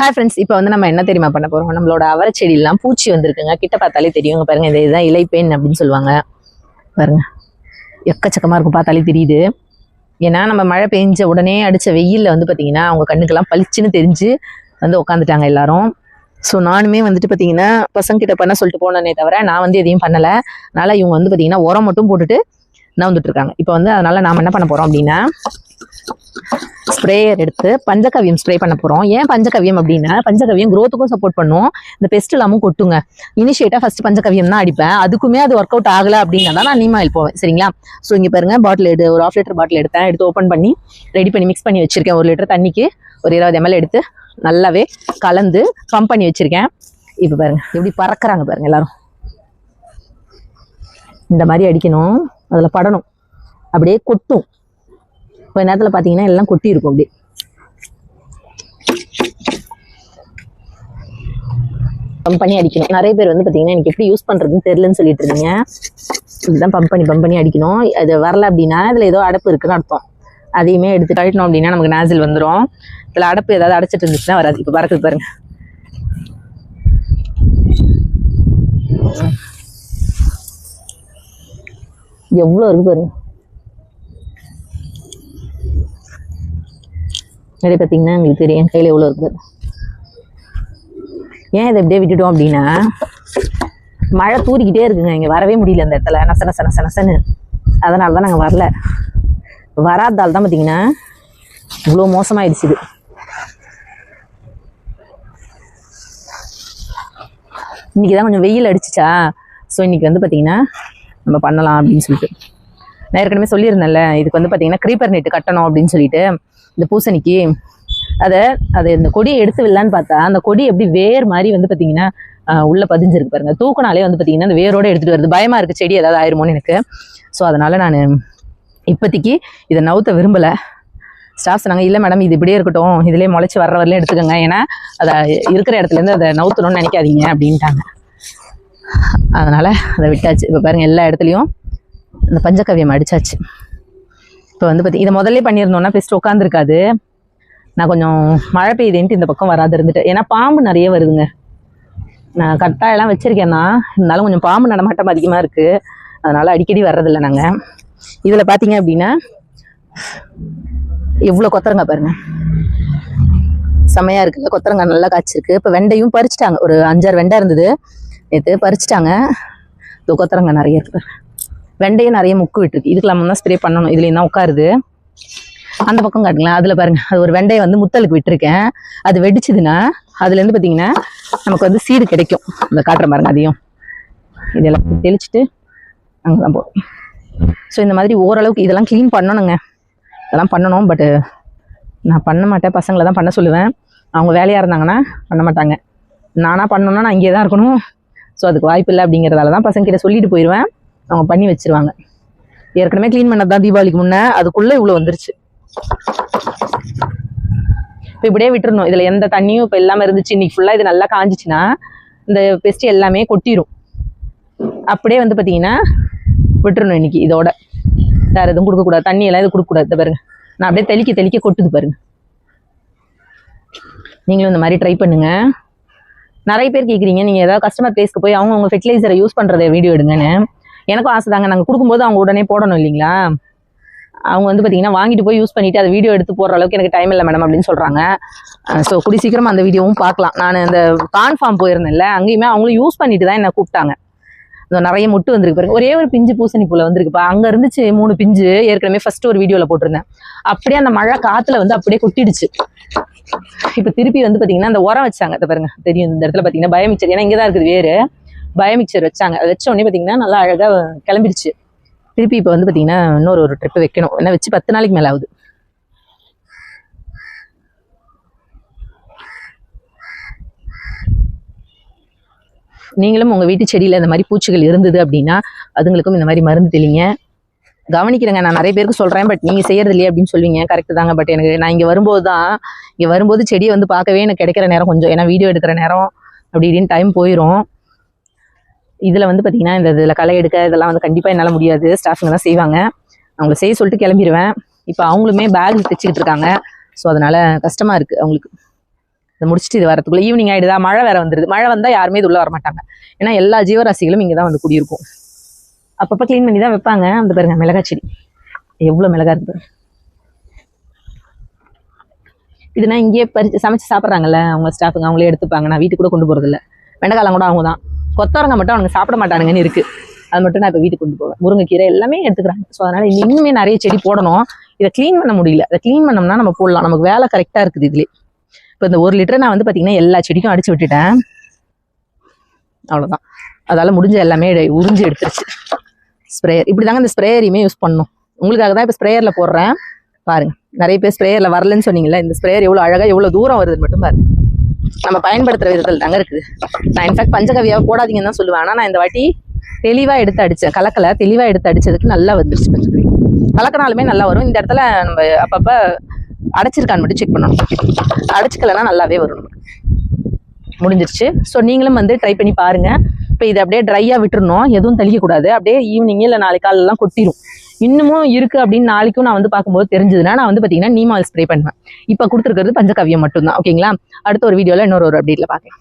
Hi friends இப்போ வந்து நம்ம என்ன தெரியுமா பண்ண போகிறோம் நம்மளோட அவரை செடியெல்லாம் பூச்சி வந்திருக்குங்க. கிட்ட பார்த்தாலே தெரியும் பாருங்க. இந்த இதுதான் இலைப்பேன் அப்படின்னு சொல்லுவாங்க. பாருங்க. எக்கச்சக்கமா இருக்கும் பார்த்தாலே தெரியுது. ஏன்னா நம்ம மழை பெஞ்ச உடனே அடிச்ச வெயில்ல வந்து பார்த்தீங்கன்னா அவங்க கண்ணுக்கெல்லாம் பளிச்சுன்னு தெரிஞ்சு வந்து உட்காந்துட்டாங்க எல்லாரும். ஸோ நானுமே வந்துட்டு பார்த்தீங்கன்னா பசங்க கிட்ட பண்ண சொல்லிட்டு போனேனே தவிர நான் வந்து எதையும் பண்ணலை. அதனால் இவங்க வந்து பார்த்தீங்கன்னா உரம் மட்டும் போட்டுட்டு நவுந்துட்டு இருக்காங்க. இப்போ வந்து அதனால நாம் என்ன பண்ண போகிறோம் அப்படின்னா ஸ்ப்ரேயர் எடுத்து பஞ்சகவியம் ஸ்ப்ரே பண்ண போகிறோம் ஏன் பஞ்சகவியம் அப்படின்னா பஞ்சகவியம் க்ரோத்துக்கும் சப்போர்ட் பண்ணும். இந்த பெஸ்ட் இல்லாமல் கொட்டுங்க. இனிஷியேட்டாக ஃபர்ஸ்ட் பஞ்சகவியம் தான் அடிப்பேன். அதுக்குமே அது ஒர்க் அவுட் ஆகலை அப்படின்னா தான் நான் நீமாயில் போவேன். சரிங்களா? ஸோ இங்கே பாருங்க பாட்டில் எடு ஒரு ஆஃப் லிட்டர் பாட்டில் எடுத்தேன். எடுத்து ஓப்பன் பண்ணி ரெடி பண்ணி மிக்ஸ் பண்ணி வச்சுருக்கேன். ஒரு லிட்டர் தண்ணிக்கு ஒரு இருபது எம்எல் எடுத்து நல்லாவே கலந்து பம்ப் பண்ணி வச்சுருக்கேன். இப்போ பாருங்க எப்படி பறக்குறாங்க பாருங்க எல்லாரும். இந்த மாதிரி அடிக்கணும். அதில் படணும். அப்படியே கொட்டும். கொஞ்ச நேரத்தில் பார்த்தீங்கன்னா எல்லாம் கொட்டி இருக்கும் அப்படி பம்ப் பண்ணி அடிக்கணும். நிறைய பேர் வந்து பார்த்தீங்கன்னா எனக்கு எப்படி யூஸ் பண்ணுறதுன்னு தெரிலன்னு சொல்லிட்டு இருந்தீங்க. இதுதான் பம்ப் பண்ணி பம்ப் பண்ணி அடிக்கணும். அது வரல அப்படின்னா இதில் ஏதோ அடப்பு இருக்குன்னு அர்த்தம். அதையுமே எடுத்து கழட்டணும் அப்படின்னா நமக்கு நேசில் வந்துடும் இதில் அடப்பு ஏதாவது அடைச்சிட்டு இருந்துச்சுன்னா வராது. இப்போ பறக்குது பாருங்க. எவ்வளோ இருக்கு பாருங்க. அப்படியே பார்த்தீங்கன்னா எங்களுக்கு தெரியும். கையில் எவ்வளோ இருக்குது ஏன் இதை இப்படியே விட்டுட்டோம் அப்படின்னா மழை தூரிக்கிட்டே இருக்குங்க. இங்கே வரவே முடியல இந்த இடத்துல. நச நச நச நசன்னு. அதனால தான் நாங்கள் வரல. வராதால் தான் பார்த்தீங்கன்னா இவ்வளோ மோசமாயிடுச்சு இது. இன்னைக்கு தான் கொஞ்சம் வெயில் அடிச்சிச்சா? ஸோ இன்றைக்கி வந்து பார்த்தீங்கன்னா நம்ம பண்ணலாம் அப்படின்னு சொல்லிட்டு. நான் ஏற்கனவே சொல்லியிருந்தேன்ல இதுக்கு வந்து பார்த்தீங்கன்னா க்ரீப்பர் நெட்டு கட்டணும் அப்படின்னு சொல்லிட்டு. இந்த பூசணிக்கு அதை அதை இந்த கொடியை எடுத்து விடலான்னு பார்த்தா அந்த கொடி எப்படி வேர் மாதிரி வந்து பார்த்தீங்கன்னா உள்ளே உள்ள பதிஞ்சிருக்கு பாருங்க. தூக்கினாலே வந்து பார்த்தீங்கன்னா அந்த வேரோட எடுத்துகிட்டு வருது. பயமாக இருக்குது செடி ஏதாவது ஆயிருமோன்னு எனக்கு. ஸோ அதனால் நான் இப்போதைக்கு இதை நவுத்த விரும்பலை. ஸ்டாஃப் சொன்னாங்க இல்லை மேடம் இது இப்படியே இருக்கட்டும். இதுலேயே முளைச்சி வர்ற வரலையும் எடுத்துக்கோங்க. ஏன்னா அதை இருக்கிற இடத்துலேருந்து அதை நவுத்தணும்னு நினைக்காதீங்க அப்படின்ட்டாங்க. அதனால் அதை விட்டாச்சு. இப்போ பாருங்கள் எல்லா இடத்துலையும் இந்த பஞ்சகவியம் அடிச்சாச்சு. இப்போ வந்து பார்த்தி இதை முதல்ல பண்ணியிருந்தோம்னா பெஸ்ட் உட்காந்துருக்காது நான் கொஞ்சம் மழை பெய்யுதுன்ட்டு இந்த பக்கம் வராது இருந்துட்டு. ஏன்னா பாம்பு நிறைய வருதுங்க. நான் கட்டாயெல்லாம் வச்சுருக்கேன்னா இருந்தாலும் கொஞ்சம் பாம்பு நடமாட்டம் அதிகமாக இருக்குது அதனால் அடிக்கடி வர்றதில்ல நாங்கள் இதில் பார்த்தீங்க அப்படின்னா எவ்வளோ கொத்தரங்க பாருங்கள் செம்மையாக இருக்குல்ல கொத்தரங்காய் நல்லா காய்ச்சிருக்கு. இப்போ வெண்டையும் பறிச்சிட்டாங்க. ஒரு அஞ்சாறு வெண்டை இருந்தது. நேற்று பறிச்சிட்டாங்க. இதோ கொத்தரங்காய் நிறைய இருக்குது வெண்டையும் நிறைய முக்கு விட்டுருக்கு. இதுக்கெல்லாம் தான் ஸ்ப்ரே பண்ணணும். இதுலேயும் தான் உட்காருது? அந்த பக்கம் காட்டுங்களேன். அதில் பாருங்கள் அது ஒரு வெண்டையை வந்து முத்தலுக்கு விட்டுருக்கேன். அது வெடிச்சதுன்னா அதுலேருந்து பார்த்தீங்கன்னா நமக்கு வந்து சீடு கிடைக்கும். இந்த காட்டுற பாருங்க அதையும் இதெல்லாம் தெளிச்சுட்டு அங்கே தான் போகும் ஸோ இந்த மாதிரி ஓரளவுக்கு இதெல்லாம் க்ளீன் பண்ணணுங்க. இதெல்லாம் பண்ணணும் பட்டு நான் பண்ண மாட்டேன். பசங்களை தான் பண்ண சொல்லுவேன். அவங்க வேலையாக இருந்தாங்கன்னா பண்ண மாட்டாங்க. நானாக பண்ணணும்னா நான் இங்கே தான் இருக்கணும். ஸோ அதுக்கு வாய்ப்பு இல்லை அப்படிங்கிறதால தான் பசங்க கிட்ட சொல்லிட்டு போயிடுவேன் அவங்க பண்ணி வச்சிருவாங்க. ஏற்கனவே க்ளீன் பண்ணது தான் தீபாவளிக்கு முன்னே அதுக்குள்ளே இவ்வளோ வந்துருச்சு. இப்போ இப்படியே விட்டுறணும். இதில் எந்த தண்ணியும் இப்போ இல்லாமல் இருந்துச்சு. இன்னைக்கு ஃபுல்லாக இது நல்லா காஞ்சிச்சுன்னா இந்த பெஸ்ட் எல்லாமே கொட்டிடும் அப்படியே வந்து பார்த்தீங்கன்னா விட்டுறணும் இன்னைக்கு இதோட. வேறு எதுவும் கொடுக்கக்கூடாது. தண்ணி எல்லாம் இது கொடுக்கக்கூடாது. இதை பாருங்க. நான் அப்படியே தெளிக்க தெளிக்க கொட்டுது பாருங்க. நீங்களும் இந்த மாதிரி ட்ரை பண்ணுங்கள் நிறைய பேர் கேட்குறீங்க நீங்கள் ஏதாவது கஸ்டமர் பிளேஸ்க்கு போய் அவங்க உங்கள் ஃபெர்டிலைசரை யூஸ் பண்ணுறத வீடியோ எடுங்கன்னு. எனக்கும் ஆசை தாங்க. நாங்கள் கொடுக்கும்போது அவங்க உடனே போடணும் இல்லைங்களா? அவங்க வந்து பார்த்தீங்கன்னா வாங்கிட்டு போய் யூஸ் பண்ணிட்டு அதை வீடியோ எடுத்து போடுற அளவுக்கு எனக்கு டைம் இல்லை மேடம் அப்படின்னு சொல்கிறாங்க ஸோ குடி சீக்கிரமா அந்த வீடியோவும் பார்க்கலாம். நான் அந்த கான்ஃபார்ம் போயிருந்தேன்ல அங்கேயுமே அவங்களும் யூஸ் பண்ணிட்டு தான் என்ன கூப்பிட்டாங்க. இந்த நிறைய முட்டு வந்திருக்கு பாருங்க. ஒரே ஒரு பிஞ்சு பூசணி பூல வந்திருக்குப்பா. அங்க இருந்துச்சு மூணு பிஞ்சு. ஏற்கனவே ஃபர்ஸ்ட் ஒரு வீடியோல போட்டிருந்தேன். அப்படியே அந்த மழை காத்துல வந்து அப்படியே கொட்டிடுச்சு. இப்ப திருப்பி வந்து பாத்தீங்கன்னா அந்த உரம் வச்சாங்க. பாருங்க. தெரியும் இந்த இடத்துல பாத்தீங்கன்னா. பயமிச்சது. ஏன்னா இங்கதான் இருக்குது வேறு. பயோமிக்சர் வச்சாங்க. அதை வச்ச உடனே பாத்தீங்கன்னா நல்லா அழகாக கிளம்பிடுச்சு. திருப்பி இப்போ வந்து பார்த்தீங்கன்னா இன்னொரு ஒரு ட்ரிப் வைக்கணும். ஏன்னா வச்சு பத்து நாளைக்கு மேலே ஆகுது. நீங்களும் உங்கள் வீட்டு செடியில் இந்த மாதிரி பூச்சிகள் இருந்தது அப்படின்னா அதுங்களுக்கும் இந்த மாதிரி மருந்து தெளிங்க. கவனிக்கிறேங்க. நான் நிறைய பேருக்கு சொல்கிறேன் பட் நீங்கள் செய்கிறது இல்லையே அப்படின்னு சொல்லுவீங்க. கரெக்டு தாங்க. பட் எனக்கு நான் இங்கே வரும்போது தான் இங்கே வரும்போது செடியை வந்து பார்க்கவே எனக்கு கிடைக்கிற நேரம் கொஞ்சம். ஏன்னா வீடியோ எடுக்கிற நேரம் அப்படி இப்படின்னு டைம் போயிடும் இதில் வந்து பார்த்தீங்கன்னா இந்த இதில் களை எடுக்க இதெல்லாம் வந்து கண்டிப்பாக என்னால் முடியாது. ஸ்டாஃபுங்க தான் செய்வாங்க. அவங்கள செய்ய சொல்லிட்டு கிளம்பிடுவேன் இப்போ அவங்களுமே பேக் தைச்சிக்கிட்டு இருக்காங்க. ஸோ அதனால் கஷ்டமாக இருக்குது அவங்களுக்கு. இதை முடிச்சுட்டு இது வரத்துக்குள்ளே ஈவினிங் ஆகிடுதா மழை வேறு வந்துடுது மழை வந்தால் யாருமே இது உள்ளே வர மாட்டாங்க. ஏன்னா எல்லா ஜீவராசிகளும் இங்கே தான் வந்து குடியிருக்கும். அப்பப்போ க்ளீன் பண்ணி தான் வைப்பாங்க. அந்த பாருங்க மிளகாய் செடி. எவ்வளோ மிளகா இருக்குது இதுனா இங்கேயே பறிச்சு சமைச்சு சாப்பிட்றாங்கல்ல அவங்க ஸ்டாஃபுங்க அவங்களே எடுத்துப்பாங்க. நான் வீட்டுக்கு கூட கொண்டு போகிறதில்ல வெண்டைக்காலம் கூட அவங்க தான் கொத்தவரங்க மட்டும் அவங்க சாப்பிட மாட்டானுங்கன்னு இருக்கு. அது மட்டும் நான் இப்போ வீட்டுக்கு கொண்டு போவேன். முருங்கைக்கீரை எல்லாமே எடுத்துக்கிறாங்க. ஸோ அதனால இன்னுமே நிறைய செடி போடணும். இதை க்ளீன் பண்ண முடியல. அதை க்ளீன் பண்ணோம்னா நம்ம போடலாம். நமக்கு வேலை கரெக்டாக இருக்குது இதுலேயே. இப்போ இந்த ஒரு லிட்டர் நான் வந்து பார்த்தீங்கன்னா எல்லா செடிக்கும் அடிச்சு விட்டுட்டேன். அவ்வளோதான் அதால் முடிஞ்ச எல்லாமே உறிஞ்சி உறிஞ்சு எடுத்துருச்சு. ஸ்ப்ரேயர் இப்படி தாங்க இந்த ஸ்ப்ரேயரையுமே யூஸ் பண்ணணும் உங்களுக்காக தான் இப்போ ஸ்ப்ரேயரில் போடுறேன். பாருங்கள் நிறைய பேர் ஸ்ப்ரேயரில் வரலன்னு சொன்னீங்கல்ல இந்த ஸ்ப்ரேயர் எவ்வளோ அழகாக எவ்வளோ தூரம் வருதுன்னு மட்டும் பாருங்க. நம்ம பயன்படுத்துகிற விதத்தில் தாங்க இருக்குது. நான் இன்ஃபேக்ட் பஞ்சகவியாவை போடாதீங்கன்னு தான் சொல்லுவேன். ஆனால் நான் இந்த வாட்டி தெளிவாக எடுத்து அடித்தேன் கலக்கலை. தெளிவாக எடுத்து அடிச்சதுக்கு நல்லா வந்துருச்சு பஞ்சகவி. கலக்கினாலுமே நல்லா வரும். இந்த இடத்துல நம்ம அப்பப்போ அடைச்சிருக்கான்னு மட்டும் செக் பண்ணணும். அடைச்சிக்கலன்னா நல்லாவே வரும். முடிஞ்சிருச்சு. ஸோ நீங்களும் வந்து ட்ரை பண்ணி பாருங்க. இப்போ இதை அப்படியே ட்ரையாக விட்டுருணும் எதுவும் தெளிக்கக்கூடாது. அப்படியே ஈவினிங் இல்லை நாளைக்கு காலெல்லாம் கொட்டிடும் இன்னமும் இருக்கு அப்படின்னு நாளைக்கும் நான் வந்து பார்க்கும்போது தெரிஞ்சதுன்னா நான் வந்து பார்த்தீங்கன்னா நீம் ஸ்ப்ரே பண்ணுவேன். இப்போ கொடுத்துருக்கிறது பஞ்சகவியம் மட்டும்தான். ஓகேங்களா? அடுத்த ஒரு வீடியோவில் இன்னொரு ஒரு அப்டேட்டில் பார்க்கலாம்.